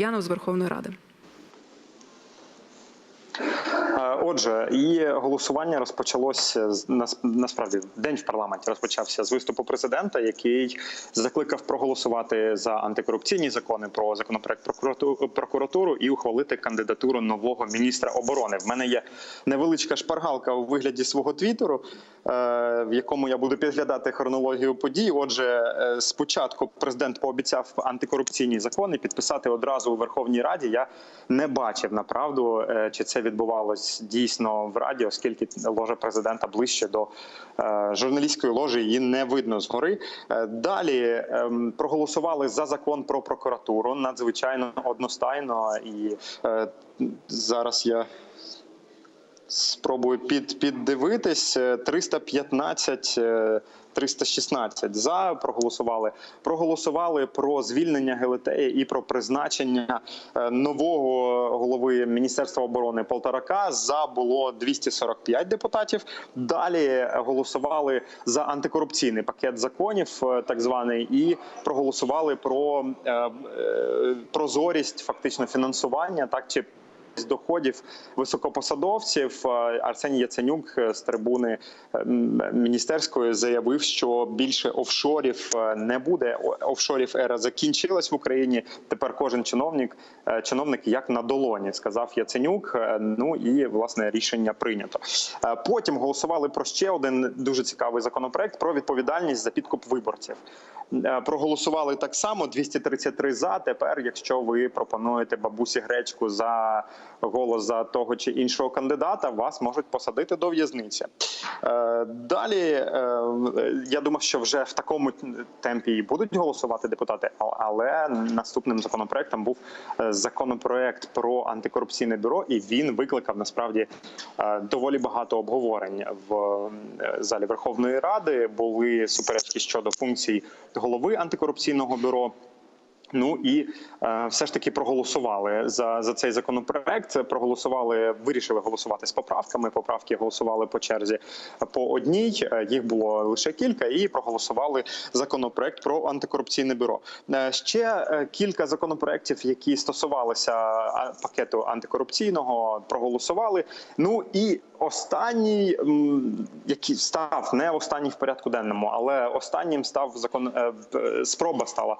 Ульянов з Верховної Ради. Е, Отже, і голосування розпочалося насправді день в парламенті розпочався з виступу президента, який закликав проголосувати за антикорупційні закони про законопроект про прокуратуру і ухвалити кандидатуру нового міністра оборони. В мене є невеличка шпаргалка у вигляді свого твіттеру, е, в якому я буду підглядати хронологію подій. Отже, е, спочатку президент пообіцяв антикорупційні закони підписати одразу у Верховній Раді. Я не бачив направду, чи це відбувалось дійсно в Раді, оскільки ложа президента ближче до е, журналістської ложі її не видно згори. Е, Далі ем, проголосували за закон про прокуратуру надзвичайно одностайно, і е, зараз я спробую під, піддивитись. Е, 315 е, 316 за проголосували. Проголосували про звільнення Гелетея і про призначення е, нового голови Міністерства оборони Полторака. За було 245 депутатів. Далі голосували за антикорупційний пакет законів, е, так званий, і проголосували про е, е, прозорість фактично фінансування, так чи з доходів високопосадовців Арсеній Яценюк е, з трибуни е, міністерської заявив, що більше офшорів е, не буде. Офшорів ера закінчилась в Україні. Тепер кожен чиновник, чиновник як на долоні, сказав Яценюк. Ну і власне рішення прийнято. Потім голосували про ще один дуже цікавий законопроект про відповідальність за підкуп виборців. Проголосували так само 233 за. Тепер, якщо ви пропонуєте бабусі гречку за голос за того чи іншого кандидата, вас можуть посадити до в'язниці. Е, Далі е, я думав, що вже в такому темпі і будуть голосувати депутати, але наступним законопроектом був е, законопроект про антикорупційне бюро, і він викликав насправді доволі багато обговорень в залі Верховної Ради. Були суперечки щодо функцій голови антикорупційного бюро. Ну і е, все ж таки проголосували за, за цей законопроект. Проголосували, вирішили голосувати з поправками. Поправки голосували по черзі по одній. Е, Їх було лише кілька, і проголосували законопроект про антикорупційне бюро. Е, Ще е, кілька законопроєктів, які стосувалися пакету антикорупційного, проголосували. Ну і останній, який став не останній в порядку денному, але останнім став закон спроба стала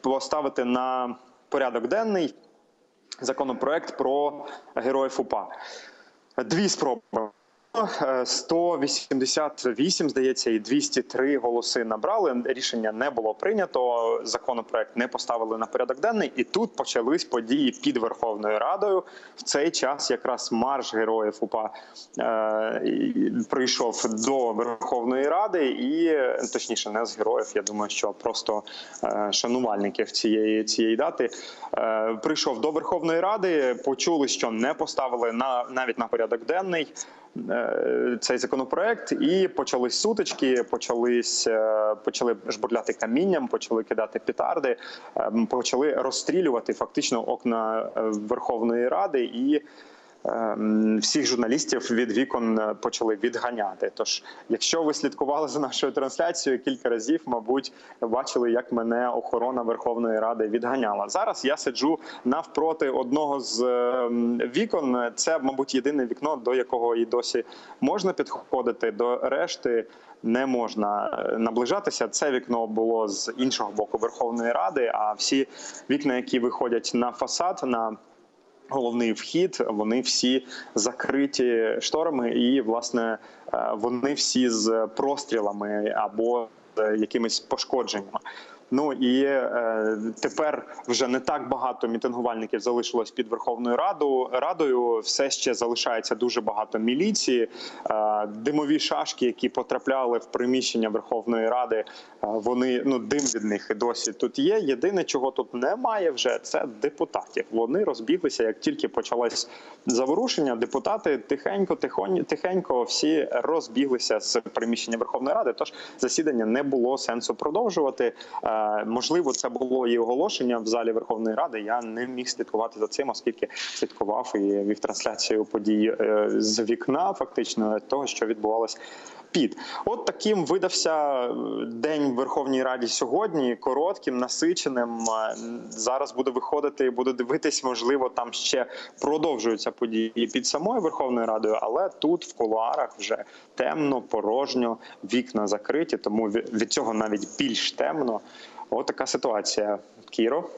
поставити на порядок денний законопроект про героїв УПА. Дві спроби. Е, 188, здається, і 203 голоси набрали. Рішення не було прийнято. Законопроект не поставили на порядок денний, і тут почались події під Верховною Радою. В цей час якраз марш героїв УПА е, прийшов до Верховної Ради, і точніше, не з героїв. Я думаю, що просто е, шанувальників цієї цієї дати е, прийшов до Верховної Ради. Почули, що не поставили на навіть на порядок денний цей законопроект, і почались сутички, почались е, почали жбурляти камінням, почали кидати петарди, е, почали розстрілювати фактично окна е, Верховної Ради і. Ем, Всіх журналістів від вікон е, почали відганяти. Тож, якщо ви слідкували за нашою трансляцією кілька разів, мабуть, бачили, як мене охорона Верховної Ради відганяла. Зараз я сиджу навпроти одного з ем, вікон. Це, мабуть, єдине вікно, до якого і досі можна підходити. До решти не можна е, наближатися. Це вікно було з іншого боку Верховної Ради. А всі вікна, які виходять на фасад, на головний вхід, вони всі закриті шторами, і власне е, вони всі з прострілами або якимись пошкодженнями. Ну і е, тепер вже не так багато мітингувальників залишилось під Верховною Раду Радою. Все ще залишається дуже багато міліції, е, димові шашки, які потрапляли в приміщення Верховної Ради. е, вони ну дим від них і досі тут є. Єдине, чого тут немає, вже це депутатів. Вони розбіглися, як тільки почалось заворушення. Депутати тихенько, тихонь, тихенько всі розбіглися з приміщення Верховної Ради. Тож засідання не було сенсу продовжувати. Е, Можливо, це було і оголошення в залі Верховної Ради. Я не міг слідкувати за цим, оскільки слідкував і вів трансляцію подій е, з вікна, фактично того, що відбувалось під. От таким видався е, день в Верховній Раді сьогодні. Коротким, насиченим. Е, Зараз буде виходити, буде дивитись, можливо, там ще продовжуються події під самою Верховною Радою, але тут в кулуарах вже темно, порожньо, вікна закриті, тому ві- від цього навіть більш темно. От така ситуація. Кіро.